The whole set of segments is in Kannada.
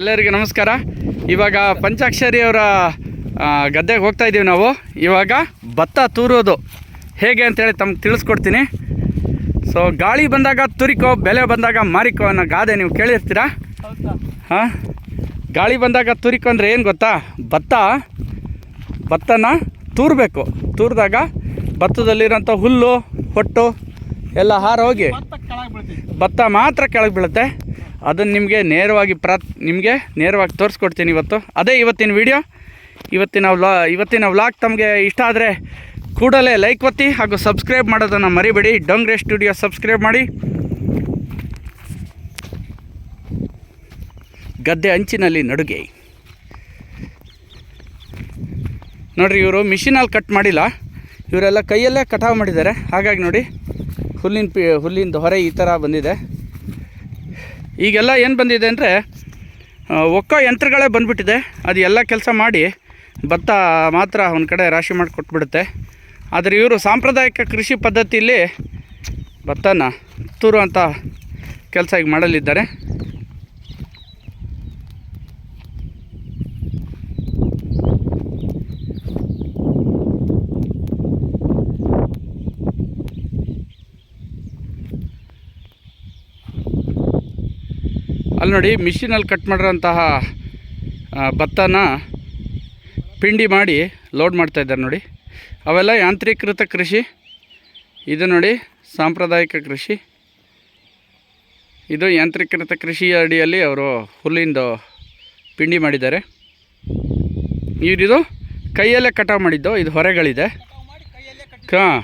ಎಲ್ಲರಿಗೂ ನಮಸ್ಕಾರ. ಇವಾಗ ಪಂಚಾಕ್ಷರಿ ಅವರ ಗದ್ದೆಗೆ ಹೋಗ್ತಾ ಇದ್ದೀವಿ ನಾವು. ಇವಾಗ ಭತ್ತ ತೂರೋದು. ಹೇಗೆ ಅಂತೇಳಿ ತಮ್ಗೆ ತಿಳಿಸ್ಕೊಡ್ತೀನಿ. ಸೊ ಗಾಳಿ ಬಂದಾಗ ತುರಿಕೋ ಬೆಲೆ ಬಂದಾಗ ಮಾರಿಕೋ ಅನ್ನೋ ಗಾದೆ ನೀವು ಕೇಳಿರ್ತೀರಾ? ಹಾಂ? ಗಾಳಿ ಬಂದಾಗ ತುರಿಕೋ ಅಂದರೆ ಏನು ಗೊತ್ತಾ? ಭತ್ತ ಭತ್ತನ ತೂರಬೇಕು. ತೂರಿದಾಗ ಭತ್ತದಲ್ಲಿರೋಂಥ ಹುಲ್ಲು ಹೊಟ್ಟು ಎಲ್ಲ ಹಾರೋಗಿ ಭತ್ತ ಮಾತ್ರ ಕೆಳಗೆ ಬೀಳುತ್ತೆ. ಅದನ್ನು ನಿಮಗೆ ನೇರವಾಗಿ ಪ್ರಾ ನಿಮಗೆ ನೇರವಾಗಿ ತೋರಿಸ್ಕೊಡ್ತೀನಿ ಇವತ್ತು. ಅದೇ ಇವತ್ತಿನ ವಿಡಿಯೋ ಇವತ್ತಿನ ವ್ಲಾ ಇವತ್ತಿನ ವ್ಲಾಗ್ ತಮಗೆ ಇಷ್ಟ ಆದರೆ ಕೂಡಲೇ ಲೈಕ್ ಒತ್ತಿ ಹಾಗೂ ಸಬ್ಸ್ಕ್ರೈಬ್ ಮಾಡೋದನ್ನು ಮರಿಬೇಡಿ. ಡೊಂಗ್ರೆ ಸ್ಟುಡಿಯೋ ಸಬ್ಸ್ಕ್ರೈಬ್ ಮಾಡಿ. ಗದ್ದೆ ಅಂಚಿನಲ್ಲಿ ನಡುಗೆ. ನೋಡಿರಿ ಇವರು ಮಿಷಿನಲ್ಲಿ ಕಟ್ ಮಾಡಿಲ್ಲ. ಇವರೆಲ್ಲ ಕೈಯಲ್ಲೇ ಕಟಾವು ಮಾಡಿದ್ದಾರೆ. ಹಾಗಾಗಿ ನೋಡಿ, ಹುಲ್ಲಿನ ಪಿ ಹುಲ್ಲಿಂದ ಹೊರೆ ಈ ಥರ ಬಂದಿದೆ. ಈಗೆಲ್ಲ ಏನು ಬಂದಿದೆ ಅಂದರೆ ಒಕ್ಕ ಯಂತ್ರಗಳೇ ಬಂದುಬಿಟ್ಟಿದೆ. ಅದು ಎಲ್ಲ ಕೆಲಸ ಮಾಡಿ ಭತ್ತ ಮಾತ್ರ ಒಂದು ಕಡೆ ರಾಶಿ ಮಾಡಿ ಕೊಟ್ಬಿಡುತ್ತೆ. ಆದರೆ ಇವರು ಸಾಂಪ್ರದಾಯಿಕ ಕೃಷಿ ಪದ್ಧತಿಯಲ್ಲಿ ಭತ್ತನ ತೂರುವಂಥ ಕೆಲಸ ಈಗ ಮಾಡಲಿದ್ದಾರೆ. ಅಲ್ಲಿ ನೋಡಿ ಮಿಷಿನಲ್ಲಿ ಕಟ್ ಮಾಡಿರೋಂತಹ ಭತ್ತನ ಪಿಂಡಿ ಮಾಡಿ ಲೋಡ್ ಮಾಡ್ತಾ ಇದ್ದಾರೆ ನೋಡಿ. ಅವೆಲ್ಲ ಯಾಂತ್ರೀಕೃತ ಕೃಷಿ. ಇದು ನೋಡಿ ಸಾಂಪ್ರದಾಯಿಕ ಕೃಷಿ. ಇದು ಯಾಂತ್ರೀಕೃತ ಕೃಷಿ ಅಡಿಯಲ್ಲಿ ಅವರು ಹುಲ್ಲಿಂದು ಪಿಂಡಿ ಮಾಡಿದ್ದಾರೆ. ಇವರಿದು ಕೈಯಲ್ಲೇ ಕಟಾವು ಮಾಡಿದ್ದು ಇದು ಹೊರೆಗಳಿದೆ. ಹಾಂ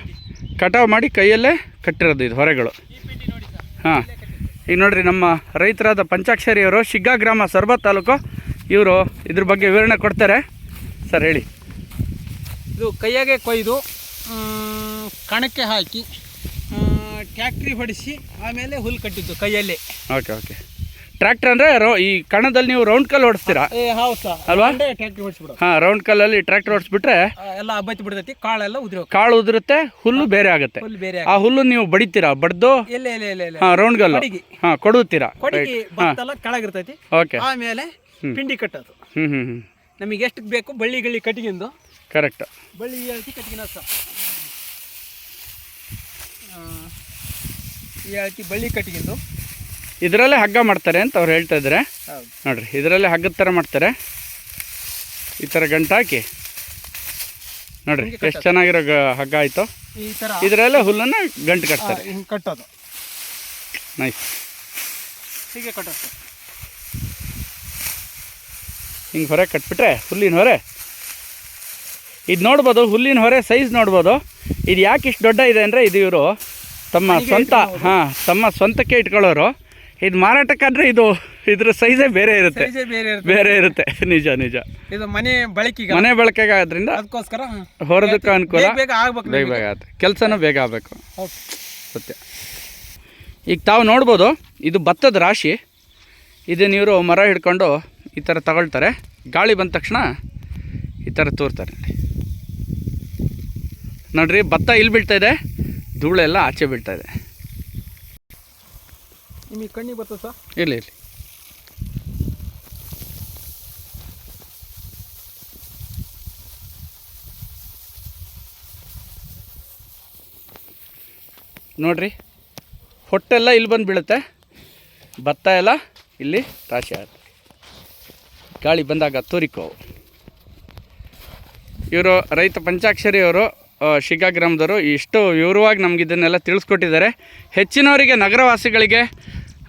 ಕಟಾವು ಮಾಡಿ ಕೈಯಲ್ಲೇ ಕಟ್ಟಿರೋದು ಇದು ಹೊರೆಗಳು. ಹಾಂ. ಈಗ ನೋಡಿರಿ ನಮ್ಮ ರೈತರಾದ ಪಂಚಾಕ್ಷರಿಯವರು ಶಿಗ್ಗಾ ಗ್ರಾಮ ಸರ್ಬ ತಾಲೂಕು. ಇವರು ಇದ್ರ ಬಗ್ಗೆ ವಿವರಣೆ ಕೊಡ್ತಾರೆ. ಸರ್ ಹೇಳಿ. ಇದು ಕೈಯಾಗೆ ಕೊಯ್ದು ಕಣಕ್ಕೆ ಹಾಕಿ ಟ್ಯಾಕ್ಟ್ರಿ ಹೊಡಿಸಿ ಆಮೇಲೆ ಹುಲ್ಲು ಕಟ್ಟಿದ್ದು ಕೈಯಲ್ಲೇ. Okay okay. ಟ್ರ್ಯಾಕ್ಟರ್ ಅಂದ್ರೆ ರೋ ಈ ಕಣದಲ್ಲಿ ನೀವು ರೌಂಡ್ ಕಲ್ ಓಡಿಸ್ತೀರಾ? ಅಲ್ವಾ? ಹಾ ರೌಂಡ್ ಕಲ್ಲಲ್ಲಿ ಟ್ರ್ಯಾಕ್ಟರ್ ಓಡಿಸ್ಬಿಟ್ರೆ ಎಲ್ಲ ಬಿಡ್ತೈತಿ ಕಾಳೆಲ್ಲ ಉದ್ರಿ ಕಾಳು ಉದುರುತ್ತೆ ಹುಲ್ಲು ಬೇರೆ ಆಗುತ್ತೆ. ಆ ಹುಲ್ಲು ನೀವು ಬಡಿತೀರಾ? ಬಡ್ದು? ಹಾಂ ರೌಂಡ್ ಗಲ್ಲು ಹಾ ಕೊಡುತ್ತೀರಾ? ಕೆಳಗಿರ್ತೈತಿ. ಓಕೆ. ಆಮೇಲೆ ಪಿಂಡಿ ಕಟ್ಟೋದು. ಹ್ಞೂ ಹ್ಞೂ ಹ್ಞೂ ನಮಗೆ ಎಷ್ಟು ಬೇಕು ಬಳ್ಳಿ ಗಳ್ಳಿ ಕಟ್ಟಿಗೆಂದು. ಕರೆಕ್ಟ್ ಬಳ್ಳಿ ಹೇಳ್ತಿ ಕಟ್ಟಿಗೆನ ಸರ್. ಈ ಬಳ್ಳಿ ಕಟ್ಟಿಗೆಂದು. ಇದರಲ್ಲೇ ಹಗ್ಗ ಮಾಡ್ತಾರೆ ಅಂತ ಅವ್ರು ಹೇಳ್ತಾ ಇದ್ದಾರೆ. ನೋಡಿರಿ ಇದರಲ್ಲೇ ಹಗ್ಗದ ಥರ ಮಾಡ್ತಾರೆ. ಈ ಥರ ಗಂಟು ಹಾಕಿ. ನೋಡ್ರಿ ಎಷ್ಟು ಚೆನ್ನಾಗಿರೋ ಹಗ್ಗ ಆಯಿತು. ಇದರಲ್ಲೇ ಹುಲ್ಲನ್ನು ಗಂಟು ಕಟ್ತಾರೆ. ಕಟ್ಟೋದು. ನೈಸ್. ಹೀಗೆ ಕಟ್ಟೋದು. ಹಿಂಗೆ ಹೊರೆ ಕಟ್ಬಿಟ್ರೆ ಹುಲ್ಲಿನ ಹೊರೆ. ಇದು ನೋಡ್ಬೋದು ಹುಲ್ಲಿನ ಹೊರೆ ಸೈಜ್ ನೋಡ್ಬೋದು. ಇದು ಯಾಕೆ ಇಷ್ಟು ದೊಡ್ಡ ಇದೆ ಅಂದರೆ ಇದು ಇವರು ತಮ್ಮ ಸ್ವಂತ ಹಾಂ ತಮ್ಮ ಸ್ವಂತಕ್ಕೆ ಇಟ್ಕೊಳ್ಳೋರು. ಇದು ಮಾರಾಟಕ್ಕಾದ್ರೆ ಇದು ಇದ್ರ ಸೈಜೇ ಬೇರೆ ಇರುತ್ತೆ. ಸೈಜೇ ಬೇರೆ ಇರ್ತದೆ ಬೇರೆ ಇರುತ್ತೆ. ನಿಜ ನಿಜ. ಇದು ಮನೆ ಬಳಕೆಗೆ. ಮನೆ ಬಳಕೆಗೆ ಆದ್ರಿಂದ ಅದಕ್ಕೋಸ್ಕರ ಹೊರದಕ್ಕೆ ಅನುಕೂಲ. ಬೇಗ ಬೇಗ ಆಗ್ಬೇಕು ಬೇಗ ಬೇಗ ಆಗುತ್ತೆ. ಕೆಲಸನೂ ಬೇಗ ಆಗಬೇಕು. ಹೌದು. ಸತ್ಯ. ಈಗ ತಾವು ನೋಡ್ಬೋದು ಇದು ಭತ್ತದ ರಾಶಿ. ಇದನ್ನ ಇವರು ಮರ ಹಿಡ್ಕೊಂಡು ಈ ಥರ ತಗೊಳ್ತಾರೆ. ಗಾಳಿ ಬಂದ ತಕ್ಷಣ ಈ ಥರ ತೋರ್ತಾರೆ. ನೋಡಿ ನೋಡ್ರಿ ಭತ್ತ ಇಲ್ಲಿ ಬೀಳ್ತಾ ಇದೆ. ಧೂಳೆಲ್ಲ ಆಚೆ ಬೀಳ್ತಾ ಇದೆ. ನಿಮಗೆ ಕಣ್ಣಿಗೆ ಬರ್ತದೆ ಸರ್? ಇಲ್ಲಿ ಇರಲಿ ನೋಡ್ರಿ, ಹೊಟ್ಟೆಲ್ಲ ಇಲ್ಲಿ ಬಂದು ಬೀಳುತ್ತೆ. ಭತ್ತ ಎಲ್ಲ ಇಲ್ಲಿ ರಾಶಿ ಆಗುತ್ತೆ. ಗಾಳಿ ಬಂದಾಗ ತೋರಿಕೋ. ಇವರು ರೈತ ಪಂಚಾಕ್ಷರಿ ಅವರು ಶಿಗಾ ಗ್ರಾಮದವರು ಇಷ್ಟು ವಿವರವಾಗಿ ನಮಗಿದನ್ನೆಲ್ಲ ತಿಳಿಸ್ಕೊಟ್ಟಿದ್ದಾರೆ. ಹೆಚ್ಚಿನವರಿಗೆ ನಗರವಾಸಿಗಳಿಗೆ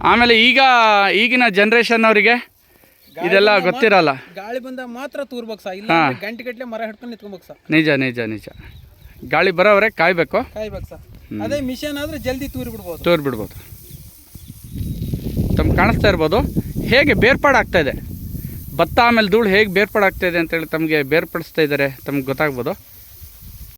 ಆಮೇಲೆ ಈಗ ಈಗಿನ ಜನ್ರೇಷನ್ ಅವರಿಗೆ ಇದೆಲ್ಲ ಗೊತ್ತಿರಲ್ಲ. ಗಾಳಿ ಬಂದಾಗ ಮಾತ್ರ ತೂರ್ಬೇಕು ಸರ್ ಇಲ್ಲ ಹಾ. ಗಂಟೆ ಗಟ್ಟಲೆ ಮರ ಹಿಡ್ಕೊಂಡು ನಿಂತ್ಕೊಬೇಕು ಸರ್ ನಿಜ ನಿಜ ನಿಜ. ಗಾಳಿ ಬರೋವರೆ ಕಾಯಬೇಕು. ಕಾಯ್ಬೇಕು ಸರ್ ಅದೇ ಮಿಷನ್ ಆದ್ರೆ ಜಲ್ದಿ ತೂರಿ ಬಿಡ್ಬೋದು ತೂರಿ ಬಿಡ್ಬೋದು ತಮ್ಗೆ ಕಾಣಿಸ್ತಾ ಇರ್ಬೋದು. ಹೇಗೆ ಬೇರ್ಪಾಡಾಗ್ತಾ ಇದೆ? ಭತ್ತ ಆಮೇಲೆ ಧೂಳು ಹೇಗೆ ಬೇರ್ಪಾಡಾಗ್ತಾ ಇದೆ ಅಂತೇಳಿ ತಮಗೆ ಬೇರ್ಪಡಿಸ್ತಾ ಇದ್ದಾರೆ. ತಮ್ಗೆ ಗೊತ್ತಾಗ್ಬೋದು.